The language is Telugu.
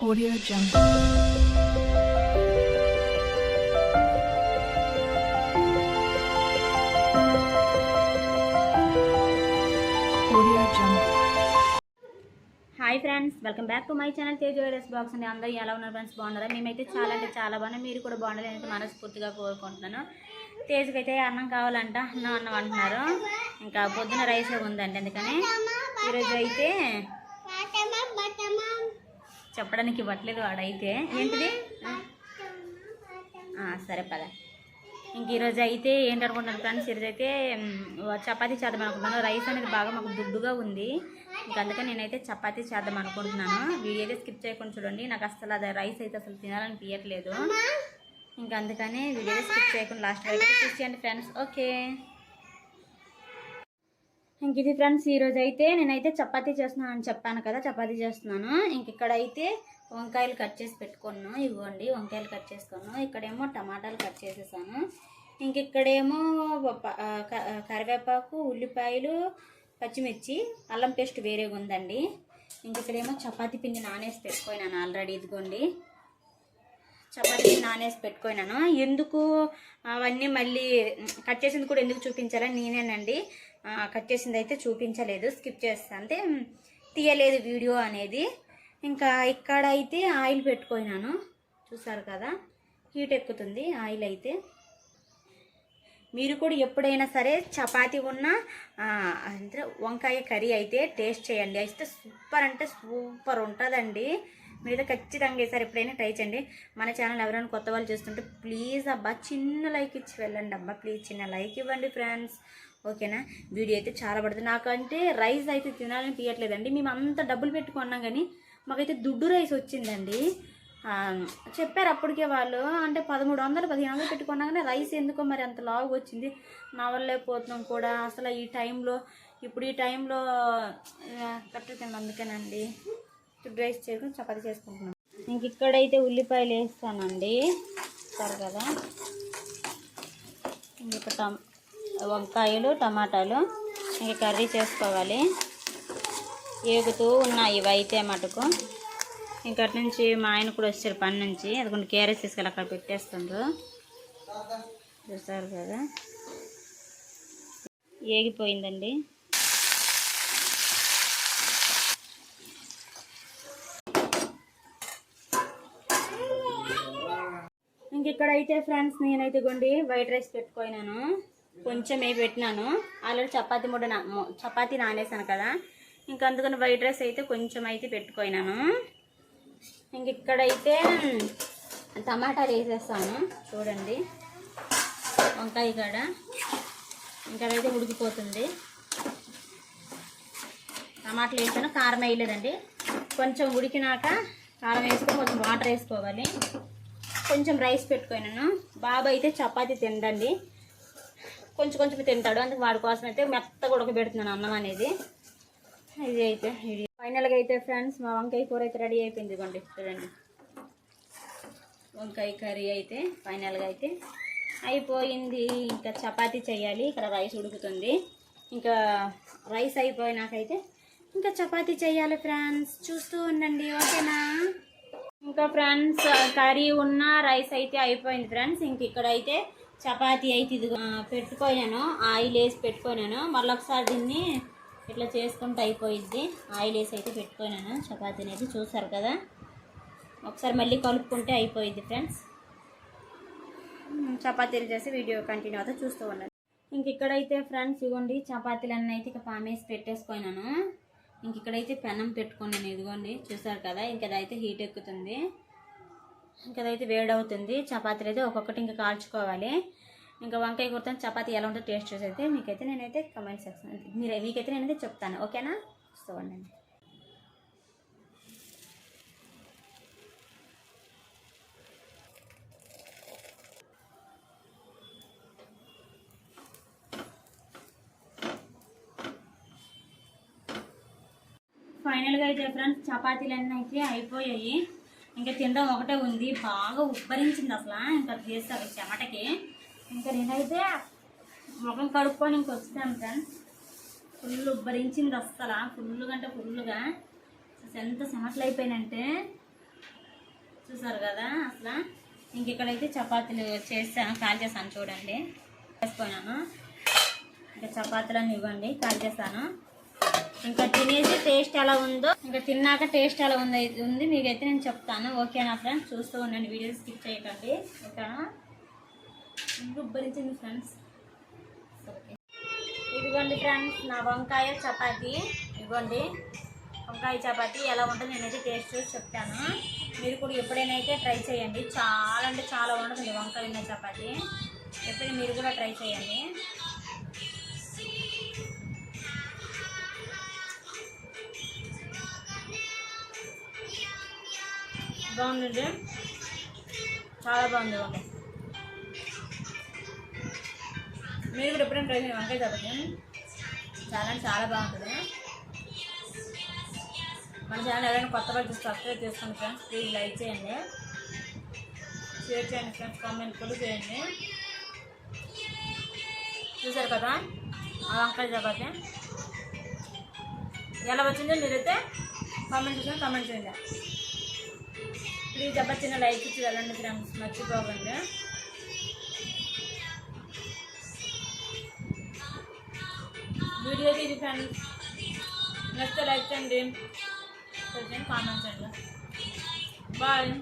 Audio Jungle. Audio Jungle. Hi friends welcome back to my channel Tej virus box అండి అందరూ ఎలా ఉన్నారు ఫ్రెండ్స్ బాగున్నారా? మేమైతే చాలా అంటే చాలా బాగున్నాం. మీరు కూడా బాగుండాలి అయితే మనస్ఫూర్తిగా కోరుకుంటున్నాను. తేజ్కి అయితే అన్నం కావాలంట అన్నం అన్నం అంటున్నారు. ఇంకా పొద్దున రైస్ ఉందండి అందుకని ఈరోజు అయితే చెప్పడానికి ఇవ్వట్లేదు వాడైతే ఏంటిది? సరే పద. ఇంక ఈరోజు అయితే ఏంటనుకుంటున్నాను ఫ్రెండ్స్? ఈరోజు అయితే చపాతీ చేద్దాం అనుకుంటున్నాను. రైస్ అనేది బాగా మాకు దుడ్డుగా ఉంది. ఇంక అందుకని నేనైతే చపాతీ చేద్దాం అనుకుంటున్నాను. వీడియో అయితే స్కిప్ చేయకుండా చూడండి. నాకు అసలు అది రైస్ అయితే అసలు తినాలని తీయట్లేదు ఇంకా అందుకని వీడియో స్కిప్ చేయకుండా లాస్ట్ వరకు చూసేయండి ఫ్రెండ్స్. ఓకే. ఇంక ఇది ఫ్రెండ్స్ ఈరోజు అయితే నేనైతే చపాతీ చేస్తున్నాను అని చెప్పాను కదా చపాతీ చేస్తున్నాను. ఇంక ఇక్కడైతే వంకాయలు కట్ చేసి పెట్టుకున్నాను. ఇవ్వండి వంకాయలు కట్ చేసుకున్నాను ఇక్కడేమో టమాటాలు కట్ చేసేసాను. ఇంక ఇక్కడేమో క- కరివేపాకు ఉల్లిపాయలు పచ్చిమిర్చి అల్లం పేస్ట్ వేరేగా ఉందండి ఇంక ఇక్కడేమో చపాతీ పిండి నానేసి పెట్టుకున్నాను ఆల్రెడీ ఇదిగోండి. చపాతీ నానేసి పెట్టుకున్నాను. ఎందుకు? అవన్నీ మళ్ళీ కట్ చేసింది కూడా ఎందుకు చూపించాలని నేనేనండి. కట్ చేసింది అయితే చూపించలేదు. స్కిప్ చేస్తా అంటే తీయలేదు వీడియో అనేది. ఇంకా ఇక్కడ అయితే ఆయిల్ పెట్టుకున్నాను. చూసారు కదా? హీట్ ఎక్కుతుంది ఆయిల్ అయితే. మీరు కూడా ఎప్పుడైనా సరే చపాతీ ఉన్న అంటే వంకాయ కర్రీ అయితే టేస్ట్ చేయండి. అయితే సూపర్ అంటే సూపర్ ఉంటుందండి. మీరు ఖచ్చితంగా ఈసారి ఎప్పుడైనా ట్రై చేయండి. మన ఛానల్ ఎవరైనా కొత్త వాళ్ళు చూస్తుంటే ప్లీజ్ అబ్బా చిన్న లైక్ ఇచ్చి వెళ్ళండి అబ్బా. ప్లీజ్ చిన్న లైక్ ఇవ్వండి ఫ్రెండ్స్. ఓకేనా? వీడియో అయితే చాలా పడుతుంది. నాకంటే రైస్ అయితే తినాలని తీయట్లేదండి. మేము అంత డబ్బులు పెట్టుకున్నాం కానీ మాకైతే దుడ్డు రైస్ వచ్చిందండి. చెప్పారు అప్పటికే వాళ్ళు. అంటే పదమూడు వందలు పదిహేను వందలు పెట్టుకున్నా కానీ రైస్ ఎందుకో మరి అంత లావుగా వచ్చింది. నవ్వలేకపోతున్నాం కూడా. అసలు ఈ టైంలో ఇప్పుడు ఈ టైంలో కట్టుతుంది అందుకేనండి. రైస్ చేసుకుని చపాతి చేసుకుంటున్నాం. ఇంక ఇక్కడైతే ఉల్లిపాయలు వేస్తానండి. సరే కదా? ఇంక టమ్ వంకాయలు టమాటాలు ఇంక కర్రీ చేసుకోవాలి. ఏగుతూ ఉన్నాయి ఇవి అయితే మటుకు. ఇంకా నుంచి మా ఆయన కూడా వచ్చారు పని నుంచి. అది కేరస్ తీసుకెళ్ళి అక్కడ పెట్టేస్తుండ్రు. చూసారు కదా? ఏగిపోయిందండి. ఇక్కడైతే ఫ్రెండ్స్ నేనైతే కొండి వైట్ రైస్ పెట్టుకున్నాను కొంచెం ఏ పెట్టినాను. ఆల్రెడీ చపాతి ముడ్డ నా నానేసాను కదా. ఇంకా అందుకని వైట్ రైస్ అయితే కొంచెం అయితే పెట్టుకున్నాను ఇంక ఇక్కడైతే టమాటాలు వేసేస్తాను. చూడండి. వంకాయ కాడ. ఇంకా అదైతే ఉడికిపోతుంది. టమాటాలు వేసాను. కారం వేయలేదండి. కొంచెం ఉడికినాక కారం వేసుకొని కొంచెం వాటర్ వేసుకోవాలి. కొంచెం రైస్ పెట్టుకున్నాను. బాబు అయితే చపాతీ తిండండి. కొంచెం కొంచెం తింటాడు. అందుకు వాడి కోసం అయితే మెత్తగా ఉడకబెడుతున్నాను అన్నం అనేది. ఇది అయితే ఇది. ఫైనల్గా అయితే ఫ్రెండ్స్ మా వంకాయ కూర అయితే రెడీ అయిపోయింది కొండి చూడండి. వంకాయ కర్రీ అయితే ఫైనల్గా అయితే అయిపోయింది. ఇంకా చపాతీ చేయాలి. ఇక్కడ రైస్ ఉడుకుతుంది. ఇంకా రైస్ అయిపోయినాకైతే ఇంకా చపాతీ చేయాలి ఫ్రెండ్స్ చూస్తూ ఉండండి ఓకేనా? ఇంకా ఫ్రెండ్స్ కర్రీ ఉన్న రైస్ అయితే అయిపోయింది ఫ్రెండ్స్. ఇంక ఇక్కడైతే చపాతీ అయితే ఇది పెట్టుకోయాను ఆయిల్ వేసి పెట్టుకున్నాను మళ్ళీ ఒకసారి దీన్ని ఇట్లా చేసుకుంటే అయిపోయిద్ది. ఆయిల్ వేసి అయితే పెట్టుకున్నాను చపాతీని అయితే చూసారు కదా? ఒకసారి మళ్ళీ కలుపుకుంటే అయిపోయిద్ది ఫ్రెండ్స్. చపాతీలు చేసి వీడియో కంటిన్యూ అవుతా చూస్తూ ఉన్నాను ఇంక ఇక్కడైతే ఫ్రెండ్స్ ఇవ్వండి చపాతీలన్నీ అయితే ఇక పామేసి పెట్టేసుకున్నాను ఇంక ఇక్కడైతే పెనం పెట్టుకున్నాను ఇదిగోండి చూసారు కదా ఇంక అదైతే హీట్ ఎక్కుతుంది. ఇంక అదైతే వేడవుతుంది. చపాతీలు అయితే ఒక్కొక్కటి ఇంకా కాల్చుకోవాలి. ఇంకా వంకాయ కూరతో చపాతీ ఎలా ఉంటుందో టేస్ట్ చూసి అయితే మీకైతే నేనైతే కమెంట్ సెక్షన్ మీరు మీకైతే నేనైతే చెప్తాను. ఓకేనా? చూస్తూ ఫైనల్గా అయితే ఫ్రెండ్స్ చపాతీలు అన్నీ అయితే అయిపోయాయి. ఇంకా తినడం ఒకటే ఉంది. బాగా ఉబ్బరించింది అసలు. ఇంకా చేస్తారు చెమటకి. ఇంకా నేనైతే ముఖం కడుక్కొని ఇంక వచ్చాను ఫ్రెండ్స్ ఫుల్ ఉబ్బరించింది అస్సలు ఫుల్గా అంటే ఫుల్గా ఎంత చెమటలు అయిపోయినంటే చూసారు కదా అసలు. ఇంక ఇక్కడైతే చపాతీలు చేస్తాను కాల్ చేస్తాను చూడండి. వేసుకున్నాను ఇంకా చపాతీలన్నీ ఇవ్వండి కాల్ చేస్తాను ఇంకా తినేసి టేస్ట్ ఎలా ఉందో. ఇంకా తిన్నాక టేస్ట్ ఎలా ఉందో ఉంది. మీకైతే నేను చెప్తాను. ఓకేనా ఫ్రెండ్స్? చూస్తూ ఉండండి. వీడియోస్ స్కిప్ చేయకండి. ఓకేనా? గుబ్బరించింది ఫ్రెండ్స్. ఓకే. ఇదిగోండి ఫ్రెండ్స్ నా వంకాయ చపాతి. ఇదిగోండి. వంకాయ చపాతి ఎలా ఉంటుందో నేనైతే టేస్ట్ చూసి చెప్తాను. మీరు కూడా ఎప్పుడైనా అయితే ట్రై చేయండి. చాలా అంటే చాలా ఉంటుంది వంకాయ ఉన్న చపాతి. ఎప్పుడైనా మీరు కూడా ట్రై చేయండి. బాగుంది చాలా బాగుంది వంకాయ. మీరు కూడా ఎప్పుడైనా ట్రై చేయండి వంకాయ చపాతి చాలా అంటే చాలా బాగుంటుంది. మన ఛానల్ ఎవరైనా కొత్త వాళ్ళు సబ్స్క్రైబ్ చేసుకోండి ఫ్రెండ్స్ ప్లీజ్ లైక్ చేయండి. షేర్ చేయండి ఫ్రెండ్స్ కామెంట్ కూడా చేయండి. చూసారు కదా ఆ వంకాయ చపాతి ఎలా వచ్చిందో మీరైతే కామెంట్ చేసిన కామెంట్ చేయండి. ప్లీజ్ అబ్బా చిన్న లైక్ ఇచ్చి వెళ్ళండి ఫ్రెండ్స్ మర్చిపోకండి. వీడియో ఇది ఫ్రెండ్స్ నచ్చితే లైక్ చేయండి. కామెంట్ చేయండి. బాయ్